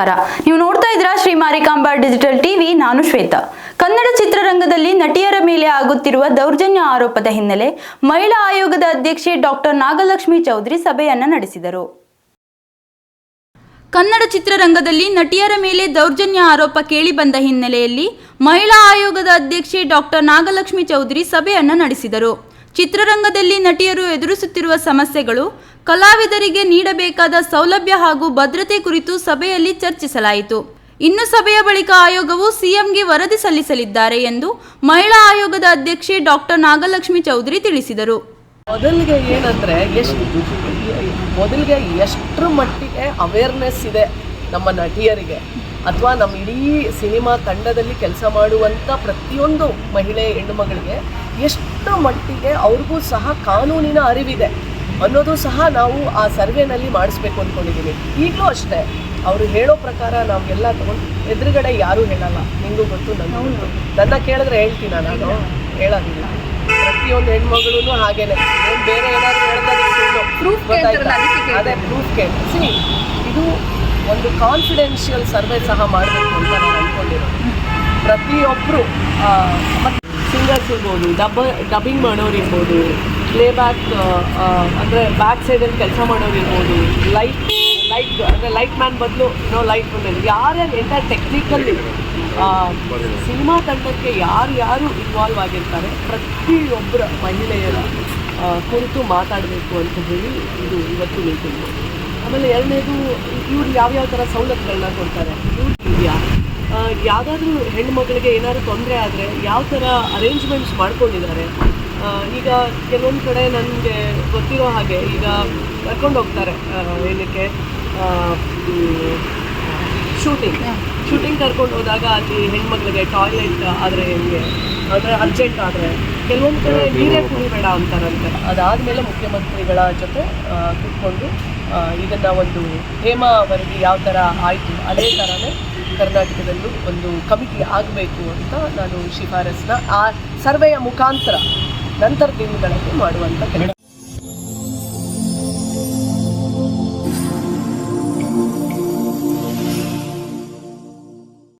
ನಮಸ್ಕಾರ. ನೀವು ನೋಡ್ತಾ ಇದ್ದೀರಾ ಶ್ರೀ ಮಾರಿಕಾಂಬಾ ಡಿಜಿಟಲ್ ಟಿವಿ, ನಾನು ಶ್ವೇತಾ. ಕನ್ನಡ ಚಿತ್ರರಂಗದಲ್ಲಿ ನಟಿಯರ ಮೇಲೆ ಆಗುತ್ತಿರುವ ದೌರ್ಜನ್ಯ ಆರೋಪದ ಹಿನ್ನೆಲೆ ಮಹಿಳಾ ಆಯೋಗದ ಅಧ್ಯಕ್ಷೆ ಡಾಕ್ಟರ್ ನಾಗಲಕ್ಷ್ಮಿ ಚೌಧರಿ ಸಭೆಯನ್ನ ನಡೆಸಿದರು. ಕನ್ನಡ ಚಿತ್ರರಂಗದಲ್ಲಿ ನಟಿಯರ ಮೇಲೆ ದೌರ್ಜನ್ಯ ಆರೋಪ ಕೇಳಿಬಂದ ಹಿನ್ನೆಲೆಯಲ್ಲಿ ಮಹಿಳಾ ಆಯೋಗದ ಅಧ್ಯಕ್ಷೆ ಡಾಕ್ಟರ್ ನಾಗಲಕ್ಷ್ಮಿ ಚೌಧರಿ ಸಭೆಯನ್ನ ನಡೆಸಿದರು. ಚಿತ್ರರಂಗದಲ್ಲಿ ನಟಿಯರು ಎದುರಿಸುತ್ತಿರುವ ಸಮಸ್ಯೆಗಳು ಕಲಾವಿದರಿಗೆ ನೀಡಬೇಕಾದ ಸೌಲಭ್ಯ ಹಾಗೂ ಭದ್ರತೆ ಕುರಿತು ಸಭೆಯಲ್ಲಿ ಚರ್ಚಿಸಲಾಯಿತು. ಇನ್ನು ಸಭೆಯ ಬಳಿಕ ಆಯೋಗವು ಸಿಎಂಗೆ ವರದಿ ಸಲ್ಲಿಸಲಿದ್ದಾರೆ ಎಂದು ಮಹಿಳಾ ಆಯೋಗದ ಅಧ್ಯಕ್ಷೆ ಡಾಕ್ಟರ್ ನಾಗಲಕ್ಷ್ಮಿ ಚೌಧರಿ ತಿಳಿಸಿದರು. ಮೊದಲಿಗೆ ಏನಂದ್ರೆ ಎಷ್ಟು ಮೊದಲಿಗೆ ಎಷ್ಟರ ಮಟ್ಟಿಗೆ ಅವೇರ್ನೆಸ್ ಇದೆ. ನಮ್ಮ ನಟಿಯರಿಗೆ ಅಥವಾ ನಮ್ಮ ಇಡೀ ಸಿನಿಮಾ ತಂಡದಲ್ಲಿ ಕೆಲಸ ಮಾಡುವಂಥ ಪ್ರತಿಯೊಂದು ಮಹಿಳೆ ಹೆಣ್ಣುಮಗಳಿಗೆ ಎಷ್ಟು ಮಟ್ಟಿಗೆ ಅವ್ರಿಗೂ ಸಹ ಕಾನೂನಿನ ಅರಿವಿದೆ ಅನ್ನೋದು ಸಹ ನಾವು ಆ ಸರ್ವೆನಲ್ಲಿ ಮಾಡಿಸ್ಬೇಕು ಅಂದ್ಕೊಂಡಿದ್ದೀವಿ ಈಗಲೂ ಅಷ್ಟೇ ಅವರು ಹೇಳೋ ಪ್ರಕಾರ ನಾವೆಲ್ಲ ತಗೊಂಡು ಎದುರುಗಡೆ ಯಾರೂ ಹೇಳಲ್ಲ. ನಿಂಗೂ ಗೊತ್ತು ನನ್ನ ನನ್ನ ಕೇಳಿದ್ರೆ ಹೇಳ್ತೀನ ನಾನು ಹೇಳೋದಿಲ್ಲ. ಪ್ರತಿಯೊಂದು ಹೆಣ್ಮಗಳೂ ಹಾಗೇನೆ. ಬೇರೆ ಏನಾದ್ರು ಹೇಳಿದ್ರೆ? ಅದೇ ಪ್ರೂಫ್ ಕೇಳಿ ಸಿ ಇದು ಒಂದು ಕಾನ್ಫಿಡೆನ್ಷಿಯಲ್ ಸರ್ವೆ ಸಹ ಮಾಡಬೇಕು ಅಂತ ನಾನು ಅಂದ್ಕೊಂಡಿರೋದು ಪ್ರತಿಯೊಬ್ಬರು ಸಿಂಗರ್ಸ್ ಇರ್ಬೋದು ಡಬ ಡಬ್ಬಿಂಗ್ ಮಾಡೋರು ಇರ್ಬೋದು ಪ್ಲೇಬ್ಯಾಕ್ ಅಂದರೆ ಬ್ಯಾಕ್ ಸೈಡಲ್ಲಿ ಕೆಲಸ ಮಾಡೋರು ಇರ್ಬೋದು ಲೈಟ್ ಲೈಟ್ ಅಂದರೆ ಲೈಟ್ ಮ್ಯಾನ್ ಬದಲು ನೋ ಲೈಟ್ ವುಮೆನ್ ಯಾರ್ಯಾರು ಎಂಟರ್ ಟೆಕ್ನಿಕಲ್ಲಿ ಸಿನಿಮಾ ತಂಡಕ್ಕೆ ಯಾರು ಯಾರು ಇನ್ವಾಲ್ವ್ ಆಗಿರ್ತಾರೆ ಪ್ರತಿಯೊಬ್ಬರ ಮಹಿಳೆಯರ ಕುರಿತು ಮಾತಾಡಬೇಕು ಅಂತ ಹೇಳಿ ಇದು ಇವತ್ತು ಮೀಟಿಂಗು ಆಮೇಲೆ ಎರಡನೇದು ಇವ್ರು ಯಾವ್ಯಾವ ಥರ ಸವಲತ್ತುಗಳನ್ನ ಕೊಡ್ತಾರೆ? ಇವ್ರು ಇದೆಯಾ? ಯಾವುದಾದ್ರೂ ಹೆಣ್ಮಕ್ಳಿಗೆ ಏನಾದರೂ ತೊಂದರೆ ಆದರೆ ಯಾವ ಥರ ಅರೇಂಜ್ಮೆಂಟ್ಸ್ ಮಾಡ್ಕೊಂಡಿದ್ದಾರೆ? ಈಗ ಕೆಲವೊಂದು ಕಡೆ ನನಗೆ ಗೊತ್ತಿರೋ ಹಾಗೆ ಈಗ ಕರ್ಕೊಂಡು ಹೋಗ್ತಾರೆ ಏನಕ್ಕೆ? ಶೂಟಿಂಗ್ ಶೂಟಿಂಗ್ ಕರ್ಕೊಂಡು ಹೋದಾಗ ಅಲ್ಲಿ ಹೆಣ್ಮಕ್ಳಿಗೆ ಟಾಯ್ಲೆಟ್ ಆದರೆ ಹೆಂಗೆ? ಅಂದರೆ ಅರ್ಜೆಂಟ್ ಆದರೆ? ಕೆಲವೊಂದು ಕಡೆ ನೀರೇ ಕುಡಿಬೇಡ ಅಂತಾರಂತೆ. ಅದಾದಮೇಲೆ ಮುಖ್ಯಮಂತ್ರಿಗಳ ಜೊತೆ ಕೂತ್ಕೊಂಡು ಇದನ್ನು ಒಂದು ಹೇಮ ವರದಿ ಯಾವ ಥರ ಆಯಿತು ಅದೇ ಥರನೇ ಕರ್ನಾಟಕದಲ್ಲೂ ಒಂದು ಕಮಿಟಿ ಆಗಬೇಕು ಅಂತ ನಾನು ಶಿಫಾರಸ್ನ ಆ ಸರ್ವೆಯ ಮುಖಾಂತರ ನಂತರ ದಿನಗಳಲ್ಲಿ ಮಾಡುವಂಥ ಕೆಲಸ.